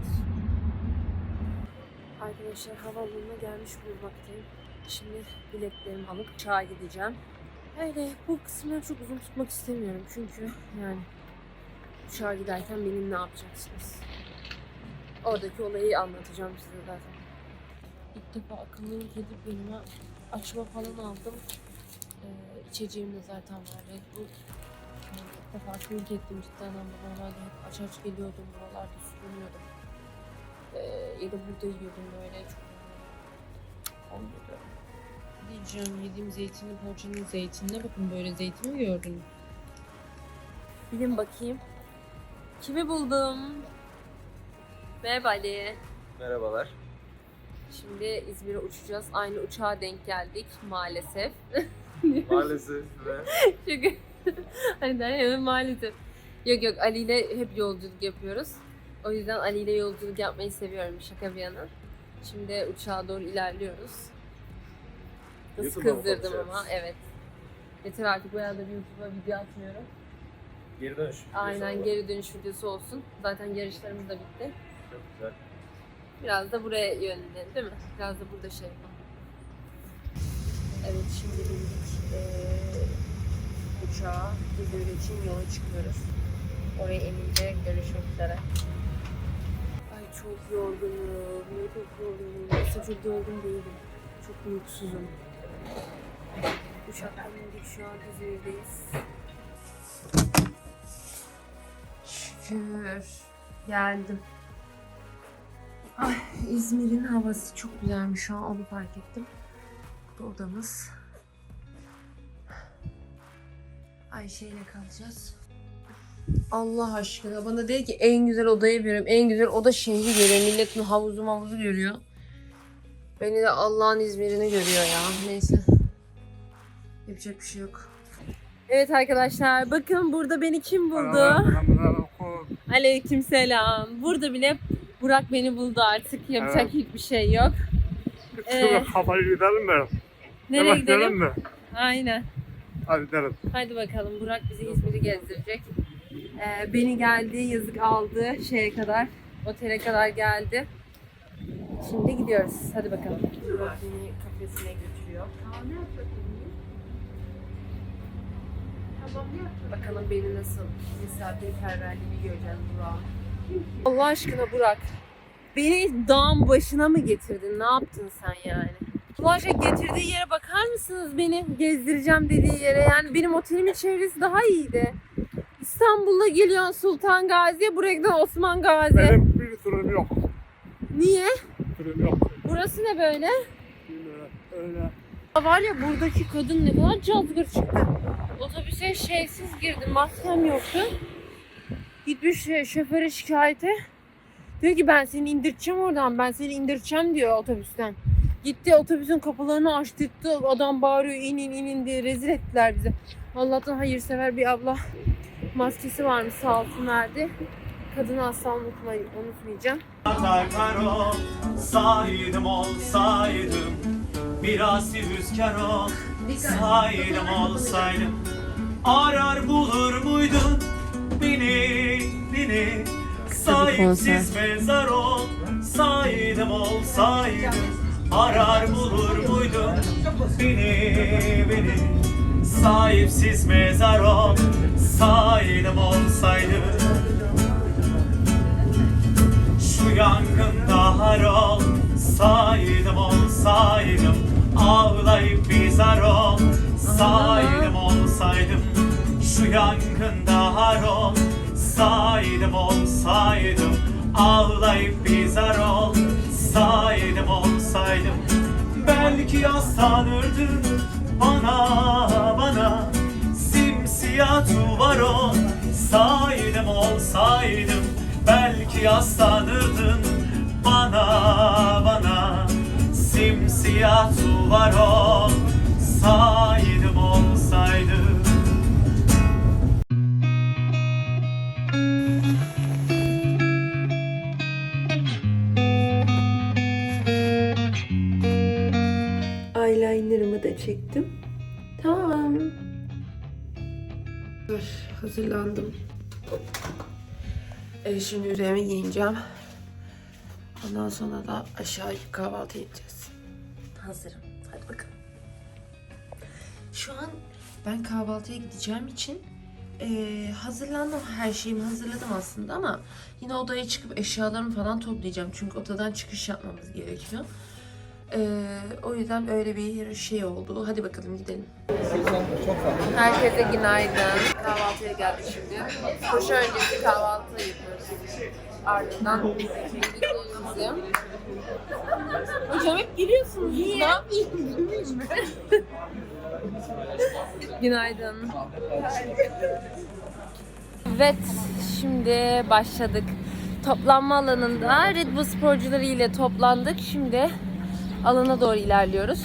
ilerliyoruz. Arkadaşlar havaalanına gelmiş bulunmaktayım. Şimdi biletlerimi alıp uçağa gideceğim. Öyle bu kısımları çok uzun tutmak istemiyorum çünkü yani uçağa giderken benim ne yapacaksınız? Oradaki olayı anlatacağım size zaten. İlk defa akıllı kedi bölümü açma falan aldım. Ee, içeceğim de zaten var Red Bull. Yani ilk defa kırık ettim cidden ama normalde hep aç aç geliyordum buralarda sürünüyordum. Ee, ya da burada yiyordum böyle çok olmadı. Diyeceğim yediğim zeytinli poğaçanın zeytinine bakın böyle zeytin mi gördün? Bilin bakayım. Kimi buldum? Merhaba Ali. Merhabalar. Şimdi İzmir'e uçacağız. Aynı uçağa denk geldik maalesef. Maalesef ve Çünkü hani der ya maalesef. Yok yok Ali ile hep yolculuk yapıyoruz. O yüzden Ali ile yolculuk yapmayı seviyorum şaka bir yana. Şimdi uçağa doğru ilerliyoruz. Nasıl YouTube'a mı kızdırdım bakacağız? ama evet. Yeter artık bayağı da bir YouTube'a video atmıyorum. geri dönüş. Aynen geri dönüş videosu olsun. Zaten yarışlarımız da bitti. Çok güzel. Biraz da buraya yönlenelim değil mi? Biraz da burada şey yapalım. Evet şimdi bindik eee uçağa İzmir için yola çıkıyoruz. Oraya emince görüşmek üzere. Çok yorgunum. Çok yorgunum. Aslında çok yorgun değilim. Çok uykusuzum. Uçaktan indik şu an İzmir'deyiz. Şükür. Geldim. Ay, İzmir'in havası çok güzelmiş şu an onu fark ettim. Bu odamız. Ayşe ile kalacağız. Allah aşkına bana dedi ki en güzel odayı veriyorum. En güzel oda şehri görüyor. Milletin havuzu mavuzu görüyor. Beni de Allah'ın İzmir'ini görüyor ya. Neyse. Yapacak bir şey yok. Evet arkadaşlar bakın burada beni kim buldu? Aleykümselam. Burada bile Burak beni buldu artık. Yapacak Evet. hiçbir şey yok. Ee, Kafayı gidelim mi? Nereye Hemen gidelim? mi? Aynen. Hadi gidelim. Hadi bakalım Burak bizi İzmir'i gezdirecek. Ee, beni geldi, yazık aldı şeye kadar, otele kadar geldi. Şimdi gidiyoruz. Hadi bakalım. Beni kafesine götürüyor. Bakalım beni nasıl misafirperverliğini göreceğiz Burak'ın. Allah aşkına Burak. Beni dağın başına mı getirdin? Ne yaptın sen yani? Aşkına getirdiği yere bakar mısınız beni? Gezdireceğim dediği yere. Yani benim otelimin çevresi daha iyiydi. İstanbul'a geliyorsun Sultan Gazi'ye, gidiyorsun Osman Gazi. Benim bir sürüm yok. Niye? Sürüm yok. Burası ne böyle? Öyle. Öyle. Var ya buradaki kadın ne kadar cazgır çıktı. Otobüse şeysiz girdim, maskem yoktu. Gitmiş şö- şoföre şikayete. Diyor ki ben seni indireceğim oradan, ben seni indireceğim diyor otobüsten. Gitti otobüsün kapılarını açtı, adam bağırıyor inin inin diye rezil ettiler bize. Allah'tan hayırsever bir abla maskesi varmış sağ olsun verdi. Kadını asla unutmayın, unutmayacağım. Karo saydım olsaydım Biraz rüzgar ol saydım olsaydım Arar bulur muydun beni beni? Sahipsiz mezar ol saydım olsaydım Arar bulur muydun beni beni Sahipsiz mezar ol saydım olsaydım şu yangında har ol Saydım olsaydım Ağlayıp bizar ol Saydım olsaydım. Şu yangında har ol Saydım olsaydım Ağlayıp bizar ol Saydım olsaydım. Belki yaslanırdın Bana bana. Simsiyah duvar ol. Saydım olsaydım Belki yaslanırdın bana bana. Simsiyah duvar ol. Saydım çektim. Tamam. Hazırlandım. Ee, şimdi yüreğimi giyineceğim. Ondan sonra da aşağı kahvaltı edeceğiz. Hazırım. Hadi bakalım. Şu an ben kahvaltıya gideceğim için eee, hazırlandım. Her şeyimi hazırladım aslında ama yine odaya çıkıp eşyalarımı falan toplayacağım. Çünkü odadan çıkış yapmamız gerekiyor. Eee, o yüzden öyle bir şey oldu. Hadi bakalım gidelim. Herkese günaydın. Kahvaltıya geldik şimdi. Koşu öncesi kahvaltı yapıyoruz. Ardından gittiğimizi. Hocam hep giriyorsunuz. Ne yapayım? Günaydın. Evet, şimdi başladık. Toplanma alanında Red Bull sporcuları ile toplandık. Şimdi alana doğru ilerliyoruz.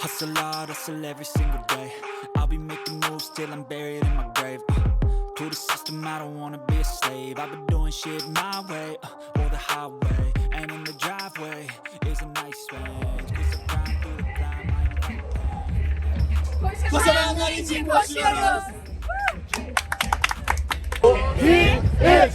Hustle hard, hustle every single day. I'll be making moves till I'm buried in my grave. Uh, to the system, I don't wanna be a slave. I've been doing shit my way, uh, or the highway. way is a nice way. Koşanlar için koşuyoruz. He is.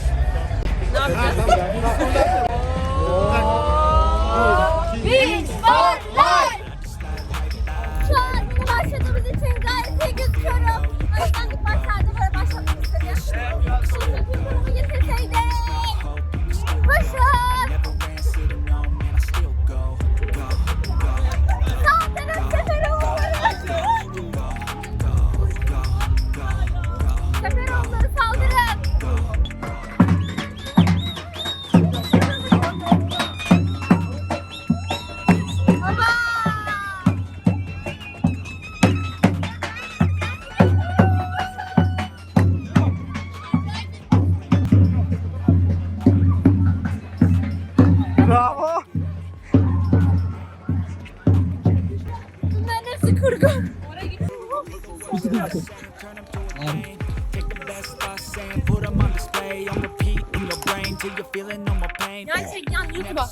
Gerçekten YouTube'a.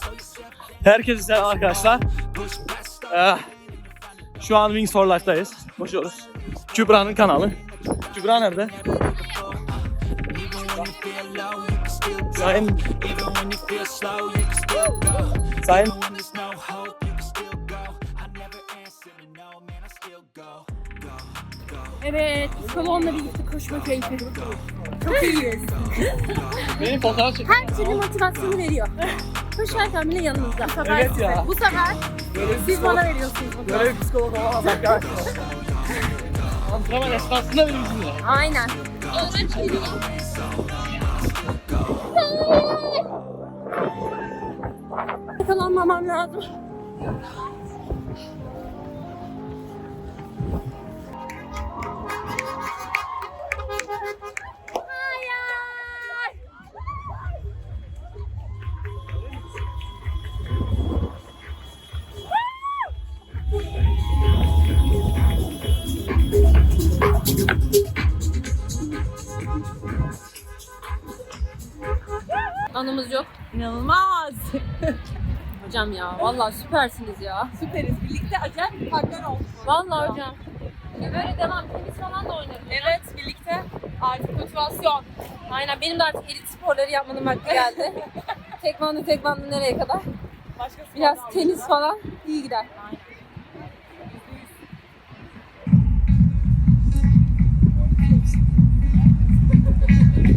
Herkese selam arkadaşlar. Ee, şu an Wings for Life'dayız. Koşuyoruz. Kübra'nın kanalı. Kübra nerede? Sayın, even Evet, salonla birlikte koşma keyfi. Çok iyiyiz. benim fotoğraf çek. Her türlü motivasyonu veriyor. Koşarken bile yanınızda. Bu sefer Evet size. ya. Bu sefer siz bana veriyorsunuz bunu. Böyle bir psikolog olamaz arkadaşlar. Antrenman esnasında benim bizimle. Aynen. Yakalanmamam lazım. Anımız yok. İnanılmaz. Hocam ya vallahi süpersiniz ya. Süperiz. Birlikte acayip bir partner olduk. Vallahi hocam. Ya böyle devam tenis falan da artık motivasyon. Aynen benim de artık elit sporları yapmanın vakti geldi. tekvando tekvando nereye kadar? Başka spor Biraz tenis falan iyi gider.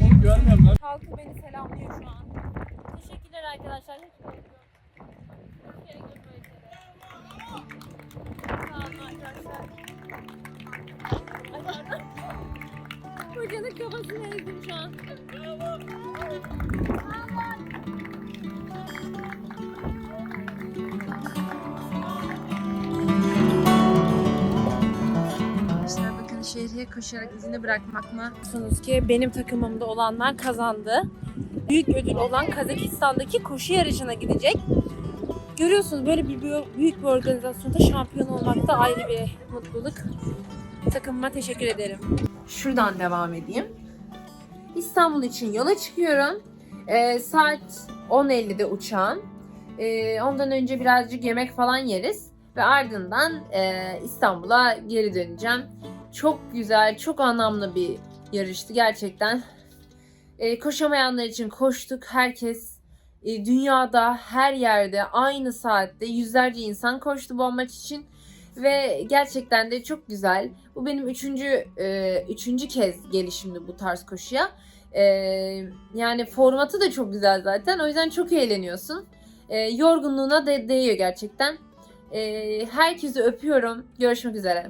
Onu görmüyorum lan. Halkı beni selamlıyor şu an. Teşekkürler arkadaşlar. Hiç gerek yok. Hiç gerek yok böyle şeylere. Sağ olun arkadaşlar. Hocanın kafasını ezdim şu an. Arkadaşlar bakın şehriye koşarak izini bırakmak mı? Biliyorsunuz ki benim takımımda olanlar kazandı. Büyük ödül olan Kazakistan'daki koşu yarışına gidecek. Görüyorsunuz böyle bir büyük bir organizasyonda şampiyon olmak da ayrı bir mutluluk. Takımıma teşekkür ederim. Şuradan devam edeyim. İstanbul için yola çıkıyorum. Ee, saat 10.50'de uçağım. Ee, ondan önce birazcık yemek falan yeriz. Ve ardından e, İstanbul'a geri döneceğim. Çok güzel, çok anlamlı bir yarıştı gerçekten. Ee, koşamayanlar için koştuk. Herkes e, dünyada her yerde aynı saatte yüzlerce insan koştu bu maç için. Ve gerçekten de çok güzel. Bu benim üçüncü, e, üçüncü kez gelişimdi bu tarz koşuya. E, yani formatı da çok güzel zaten. O yüzden çok eğleniyorsun. E, yorgunluğuna da değiyor gerçekten. E, herkesi öpüyorum. Görüşmek üzere.